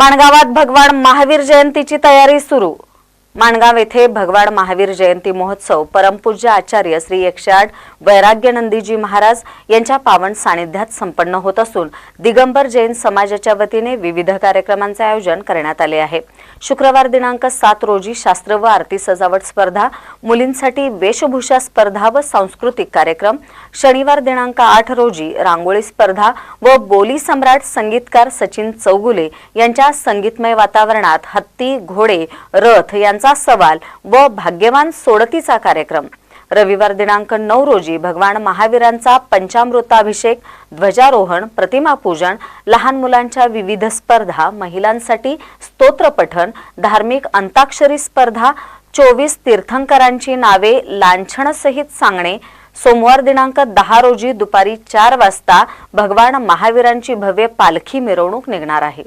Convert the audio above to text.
माणगावात भगवान महावीर जयंतीची तयारी सुरू. माणगाव येथे भगवाड महावीर जयंती महोत्सव परमपूज्य आचार्य श्री एकशे आठ वैराग्यनंदीजी महाराज यांच्या पावन सानिध्यात संपन्न होत असून दिगंबर जैन समाजाच्या वतीने विविध कार्यक्रमांचे आयोजन करण्यात आले आहे. शुक्रवार दिनांक सात रोजी शास्त्र व आरती सजावट स्पर्धा मुलींसाठी वेशभूषा स्पर्धा व सांस्कृतिक कार्यक्रम शनिवार दिनांक आठ रोजी रांगोळी स्पर्धा व बोली सम्राट संगीतकार सचिन चौगुले यांच्या संगीतमय वातावरणात हत्ती घोडे रथ यांचा सवाल व भाग्यवान सोडतीचा कार्यक्रम. रविवार दिनांक नऊ रोजी भगवान महावीरांचा पंचामृताभिषेक ध्वजारोहण प्रतिमापूजन लहान मुलांच्या विविध स्पर्धा महिलांसाठी स्तोत्रपठन धार्मिक अंताक्षरी स्पर्धा चोवीस तीर्थंकरांची नावे लांछणसहित सांगणे. सोमवार दिनांक दहा रोजी दुपारी चार वाजता भगवान महावीरांची भव्य पालखी मिरवणूक निघणार आहे.